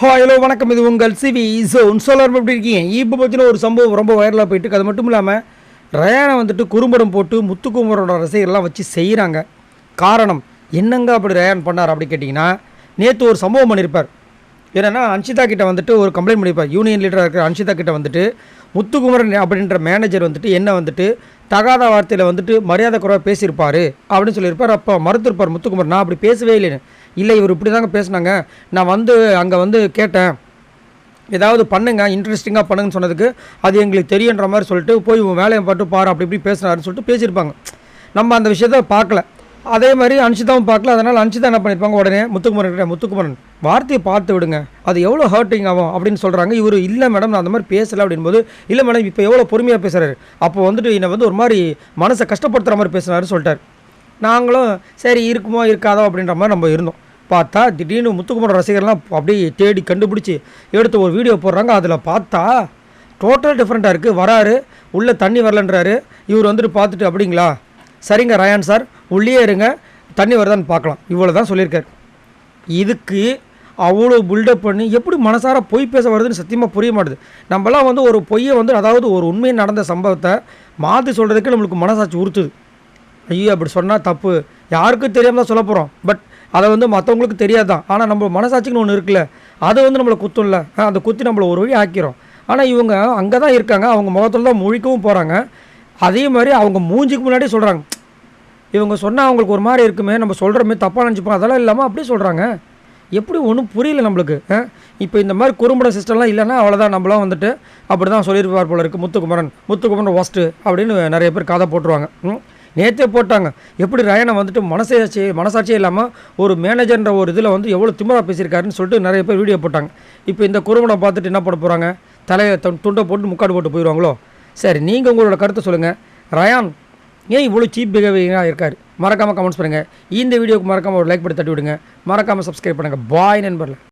Hello வணக்கம். இது உங்கள் சிவி ஜோன் சோலார் எப்படி இருக்கீங்க? இப்போ பார்த்தீங்கன்னா ஒரு சம்பவம் ரொம்ப வைரலாக போயிட்டு அது மட்டும் இல்லாமல் ரயானை வந்துட்டு குறும்படம் போட்டு முத்துக்குமரோட ரசிகர்லாம் வச்சு செய்கிறாங்க காரணம் என்னங்க அப்படி ரயான் பண்ணார் அப்படி கேட்டிங்கன்னா நேற்று ஒரு சம்பவம் பண்ணியிருப்பார் என்னென்னா அன்ஷிதா கிட்ட வந்துட்டு ஒரு கம்ப்ளைண்ட் பண்ணியிருப்பார் யூனியன் லீடராக இருக்கிற அன்ஷிதா கிட்ட வந்துட்டு முத்துக்குமரன் அப்படின்ற மேனேஜர் வந்துட்டு என்ன வந்துட்டு தகாத வார்த்தையில் வந்துட்டு மரியாதை குறைவாக பேசியிருப்பார் அப்படின்னு சொல்லியிருப்பார். அப்போ மறுத்திருப்பார் முத்துக்குமரன் நான் அப்படி பேசவே இல்லைன்னு. இல்லை இவர் இப்படி தாங்க பேசுனாங்க. நான் வந்து அங்கே வந்து கேட்டேன். ஏதாவது பண்ணுங்க இன்ட்ரெஸ்டிங்காக பண்ணுங்கன்னு சொன்னதுக்கு அது எங்களுக்கு தெரியுன்ற மாதிரி சொல்லிட்டு போய் உன் வேலையை பாட்டு பாரு அப்படி இப்படி பேசுனாருன்னு சொல்லிட்டு பேசியிருப்பாங்க. நம்ம அந்த விஷயத்த பார்க்கல. அதே மாதிரி அன்ஷிதாவும் பார்க்கல அதனால் அன்ஷிதா என்ன பண்ணியிருப்பாங்க உடனே முத்துக்குமரன் கிட்ட, முத்துக்குமரன் வார்த்தையை பார்த்து விடுங்க. அது எவ்வளோ ஹர்ட்டிங் ஆகும்? அப்படின்னு சொல்கிறாங்க இவர் இல்லை மேடம் நான் அந்த மாதிரி பேசலை அப்படின்போது இல்லை மேடம் இப்போ எவ்வளோ பொறுமையாக பேசுகிறாரு அப்போ வந்துட்டு என்னை வந்து ஒரு மாதிரி மனசை கஷ்டப்படுத்துகிற மாதிரி பேசுனாருன்னு சொல்லிட்டார். நாங்களும் சரி இருக்குமோ இருக்காதோ? அப்படின்ற மாதிரி நம்ம இருந்தோம். பார்த்தா திடீர்னு முத்துக்குமரன் ரசிகர்லாம் அப்படியே தேடி கண்டுபிடிச்சி எடுத்து ஒரு வீடியோ போடுறாங்க. அதில் பார்த்தா டோட்டல் டிஃப்ரெண்ட்டாக இருக்குது வராரு உள்ளே தண்ணி வரலன்றாரு. இவர் வந்துட்டு பார்த்துட்டு அப்படிங்களா? சரிங்க ரயான் சார். உள்ளே இருங்க. தண்ணி வருதான்னு பார்க்கலாம். இவ்வளோ தான் சொல்லியிருக்காரு. இதுக்கு அவ்வளோ பில்டப் பண்ணி எப்படி மனசார பொய் பேச வருதுன்னு சத்தியமாக புரிய மாட்டுது. நம்மளாம் வந்து ஒரு பொய்யை வந்து அதாவது ஒரு உண்மை நடந்த சம்பவத்தை மாற்றி சொல்கிறதுக்கு நம்மளுக்கு மனசாட்சி உறுத்துது. ஐயோ அப்படி சொன்னால் தப்பு. யாருக்கும் தெரியாமல் தான் சொல்ல போகிறோம் பட் அதை வந்து மற்றவங்களுக்கு தெரியாது தான் ஆனால் நம்ம மனசாட்சிக்குன்னு ஒன்று இருக்குல்ல அதை வந்து நம்மளை குத்தும்ல அந்த குத்தி நம்மளை ஒரு வழி ஆக்கிறோம் ஆனால் இவங்க அங்கே தான் இருக்காங்க. அவங்க முகத்தில் தான் முழிக்கவும் போகிறாங்க அதே மாதிரி அவங்க மூஞ்சிக்கு முன்னாடியே சொல்கிறாங்க இவங்க சொன்னால் அவங்களுக்கு ஒரு மாதிரி இருக்குமே நம்ம சொல்கிறோமே தப்பாக நினச்சிப்போம் அதெல்லாம் இல்லாமல் அப்படியே சொல்கிறாங்க எப்படி ஒன்றும் புரியல நம்மளுக்கு இப்போ இந்த மாதிரி குறும்பட சிஸ்டம்லாம் இல்லைன்னா அவ்வளோதான் நம்மளாம் வந்துட்டு அப்படி தான் சொல்லியிருப்பார் போல இருக்குது முத்துக்குமரன். முத்துக்குமரன் ஒஸ்ட்டு அப்படின்னு நிறைய பேர் கதை போட்டுருவாங்க. நேற்றே போட்டாங்க. எப்படி ரயனை வந்துட்டு மனசாட்சி மனசாட்சியே இல்லாமல் ஒரு மேனேஜர்ன்ற ஒரு இதில் வந்து எவ்வளோ திமிரா பேசியிருக்காருன்னு சொல்லிட்டு நிறைய பேர் வீடியோ போட்டாங்க. இப்போ இந்த குறும்படம் பார்த்துட்டு என்ன பண்ண போகிறாங்க தலையை துண்டை போட்டு முக்காடு போட்டு போயிடுவாங்களோ சரி நீங்கள் உங்களோட கருத்தை சொல்லுங்கள் ரயான் ஏன் இவ்வளோ சீப் பிஹேவியராக இருக்கார்? மறக்காமல் கமெண்ட்ஸ் பண்ணுங்கள் இந்த வீடியோக்கு மறக்காமல் ஒரு லைக் பண்ணி தட்டி விடுங்க. மறக்காமல் சப்ஸ்கிரைப் பண்ணுங்கள் பாய் நண்பர்ல